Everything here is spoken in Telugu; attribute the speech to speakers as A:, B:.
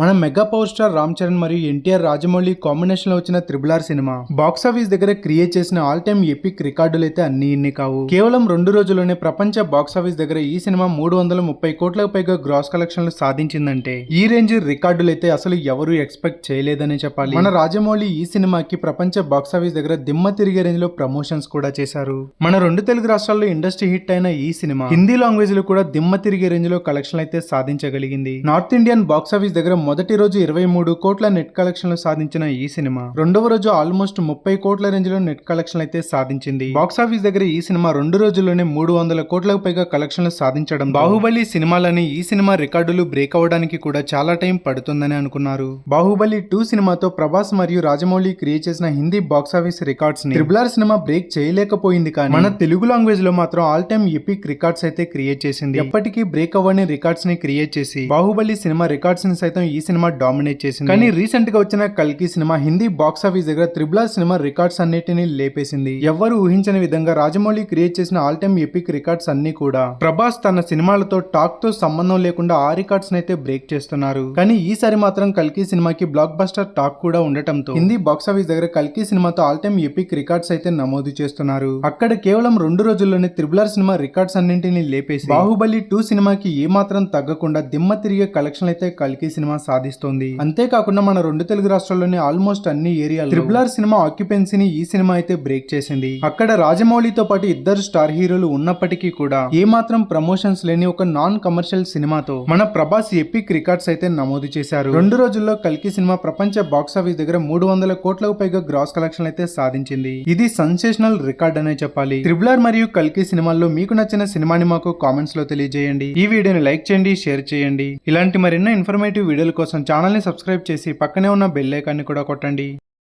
A: మన mega power star Ram Charan మరియు ఎన్టీఆర్ రాజమౌళి కాంబినేషన్లో వచ్చిన triple R cinema. Box office దగ్గర క్రియేట్ చేసిన ఆల్ టైమ్ ఎపిక్ రికార్డులు అయితే అన్ని ఇన్ని కావు. కేవలం రెండు రోజుల్లోనే ప్రపంచ బాక్స్ ఆఫీస్ దగ్గర ఈ సినిమా మూడు వందల ముప్పై కోట్లకు పైగా గ్రాస్ కలెక్షన్లు సాధించిందంటే ఈ రేంజ్ రికార్డులు అయితే అసలు ఎవరు ఎక్స్పెక్ట్ చేయలేదని చెప్పాలి. మన రాజమౌళి ఈ సినిమాకి ప్రపంచ బాక్స్ ఆఫీస్ దగ్గర దిమ్మ తిరిగే రేంజ్లో ప్రమోషన్స్ కూడా చేశారు. మన రెండు తెలుగు రాష్ట్రాల్లో ఇండస్ట్రీ హిట్ అయిన ఈ సినిమా హిందీ లాంగ్వేజ్లో కూడా దిమ్మ తిరిగే రేంజ్లో కలెక్షన్ అయితే సాధించగలిగింది. నార్త్ ఇండియన్ బాక్స్ ఆఫీస్ దగ్గర మొదటి రోజు ఇరవై మూడు కోట్ల నెట్ కలెక్షన్లు సాధించిన ఈ సినిమా. రెండవ రోజు ఆల్మోస్ట్ ముప్పై కోట్ల రేంజ్లో నెట్ కలెక్షన్ అయితే సాధించింది. బాక్స్ ఆఫీస్ దగ్గర ఈ సినిమా రెండు రోజుల్లోనే మూడు వందల కోట్లకు పైగా కలెక్షన్లు సాధించడం. బాహుబలి సినిమాలని ఈ సినిమా రికార్డులు బ్రేక్ అవ్వడానికి కూడా చాలా టైం పడుతుందని అనుకున్నారు. బాహుబలి టూ సినిమాతో ప్రభాస్ మరియు రాజమౌళి క్రియేట్ చేసిన హిందీ బాక్స్ ఆఫీస్ రికార్డ్స్ని ట్రిబుల్ సినిమా బ్రేక్ చేయలేకపోయింది కానీ మన తెలుగు లాంగ్వేజ్లో మాత్రం ఆల్ టైమ్ ఎపిక్ రికార్డ్స్ అయితే క్రియేట్ చేసింది. ఎప్పటికీ బ్రేక్ అవ్వని రికార్డ్స్ని క్రియేట్ చేసి బాహుబలి సినిమా రికార్డ్స్ని సైతం ఈ సినిమా డామినేట్ చేసింది. కానీ రీసెంట్గా వచ్చిన కల్కి సినిమా హిందీ బాక్స్ ఆఫీస్ దగ్గర త్రిబుల్ సినిమా రికార్డ్స్ అన్నిటిని లేపేసింది. ఎవ్వరు ఊహించని విధంగా రాజమౌళి క్రియేట్ చేసిన ఆల్ టైమ్ ఎపిక్ రికార్డ్స్ అన్ని కూడా. ప్రభాస్ తన సినిమాలతో టాక్తో సంబంధం లేకుండా ఆ రికార్డ్స్ అయితే బ్రేక్ చేస్తున్నారు. కానీ ఈసారి మాత్రం కల్కి సినిమాకి బ్లాక్ బస్టర్ టాక్ కూడా ఉండటంతో హిందీ బాక్స్ ఆఫీస్ దగ్గర కల్కి సినిమాతో ఆల్ టైమ్ ఎపిక్ రికార్డ్స్ అయితే నమోదు చేస్తున్నారు. అక్కడ కేవలం రెండు రోజుల్లోనే త్రిబుల్ ఆర్ సినిమా రికార్డ్స్ అన్నింటినీ లేపేసి బాహుబలి టూ సినిమాకి ఏమాత్రం తగ్గకుండా దిమ్మ తిరిగే కలెక్షన్ అయితే కల్కి సినిమా సాధిస్తోంది. అంతేకాకుండా మన రెండు తెలుగు రాష్ట్రాల్లోని ఆల్మోస్ట్ అన్ని ఏరియాలు త్రిబుల్ ఆర్ సినిమా ఆక్యుపెన్సీని ఈ సినిమా అయితే బ్రేక్ చేసింది. అక్కడ రాజమౌళితో పాటు ఇద్దరు స్టార్ హీరోలు ఉన్నప్పటికీ కూడా ఏమాత్రం ప్రమోషన్స్ లేని ఒక నాన్ కమర్షియల్ సినిమాతో మన ప్రభాస్ ఎపిక్ రికార్డ్స్ అయితే నమోదు చేశారు. రెండు రోజుల్లో కల్కి సినిమా ప్రపంచ బాక్స్ ఆఫీస్ దగ్గర మూడు వందల కోట్లకు పైగా గ్రాస్ కలెక్షన్ అయితే సాధించింది. ఇది సెన్సేషనల్ రికార్డ్ అనే చెప్పాలి. త్రిబుల్ ఆర్ మరియు కల్కి సినిమాల్లో మీకు నచ్చిన సినిమాని మాకు కామెంట్స్లో తెలియజేయండి. ఈ వీడియోని లైక్ చేయండి షేర్ చేయండి. ఇలాంటి మరెన్నో ఇన్ఫర్మేటివ్ వీడియోల కోసం ఛానల్ని సబ్స్క్రైబ్ చేసి పక్కనే ఉన్న బెల్ ఐకాన్ని కూడా కొట్టండి.